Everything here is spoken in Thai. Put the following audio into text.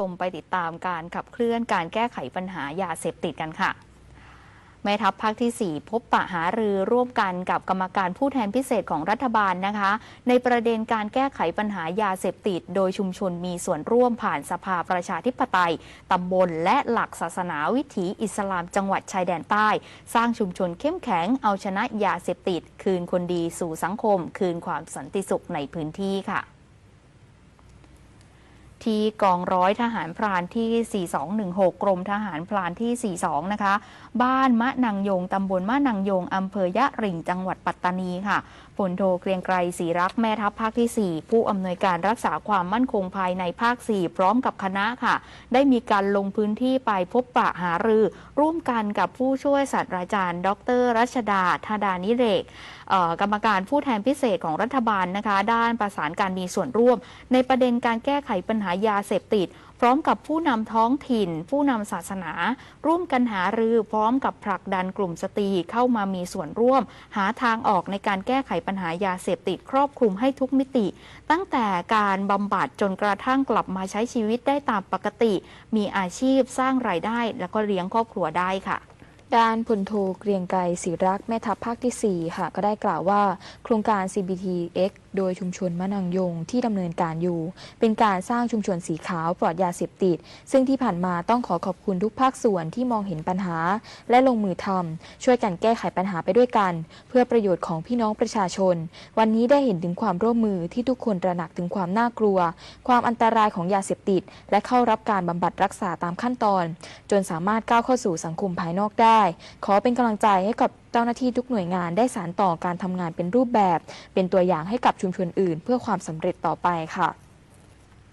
ชมไปติดตามการขับเคลื่อนการแก้ไขปัญหายาเสพติดกันค่ะ แม่ทัพภาคที่ 4 พบปะหารือร่วมกันกับกรรมการผู้แทนพิเศษของรัฐบาลนะคะ ในประเด็นการแก้ไขปัญหายาเสพติด โดยชุมชนมีส่วนร่วมผ่านสภาประชาธิปไตย ตำบลและหลักศาสนาวิถีอิสลามจังหวัดชายแดนใต้ สร้างชุมชนเข้มแข็งเอาชนะยาเสพติด คืนคนดีสู่สังคม คืนความสันติสุขในพื้นที่ค่ะ ที่กองร้อยทหารพรานที่ 4216 กรมทหารพรานที่ 42 นะคะ บ้านมะนางยงตำบลมะนางยงอำเภอยะริ่งจังหวัดปัตตานีค่ะพลโทเกรียงไกรศรีรักแม่ทัพภาคที่ 4 ผู้อำนวยการรักษาความมั่นคงภายในภาค 4 พร้อมกับคณะค่ะ ได้มีการลงพื้นที่ไปพบปะหารือ ร่วมกันกับผู้ช่วยศาสตราจารย์ ดร รัชดาธาดานิเรกเกรรมการผู้แทนพิเศษของรัฐบาลนะคะ ด้านประสานการมีส่วนร่วม ในประเด็นการแก้ไขปัญหายาเสพติด พร้อมกับผู้นำท้องถิ่น ผู้นำศาสนา ร่วมกันหารือพร้อมกับผลักดันกลุ่มสตรีเข้ามามีส่วนร่วม หาทางออกในการแก้ไขปัญหายาเสพติด ครอบคลุมให้ทุกมิติ ตั้งแต่การบำบัดจนกระทั่งกลับมาใช้ชีวิตได้ตามปกติ มีอาชีพสร้างรายได้ แล้วก็เลี้ยงครอบครัวได้ค่ะ ด้านพลโทเกรียงไกรศรีรักษ์แม่ทัพภาคที่ 4 ค่ะ ก็ได้กล่าวว่า โครงการ CBTX โดยชุมชนมะนางยงที่ดำเนินการอยู่ เป็นการสร้างชุมชนสีขาวปลอดยาเสพติด ซึ่งที่ผ่านมาต้องขอขอบคุณทุกภาคส่วนที่มองเห็นปัญหา และลงมือทำช่วยกันแก้ไขปัญหาไปด้วยกัน เพื่อประโยชน์ของพี่น้องประชาชน วันนี้ได้เห็นถึงความร่วมมือที่ทุกคนตระหนักถึงความน่ากลัว ความอันตรายของยาเสพติด และเข้ารับการบำบัดรักษาตามขั้นตอน จนสามารถก้าวเข้าสู่สังคมภายนอกได้ขอเป็นกำลังใจให้กับเจ้าหน้าที่ทุกหน่วยงานได้สานต่อการทำงานเป็นรูปแบบ เป็นตัวอย่างให้กับชุมชนอื่น เพื่อความสำเร็จต่อไปค่ะ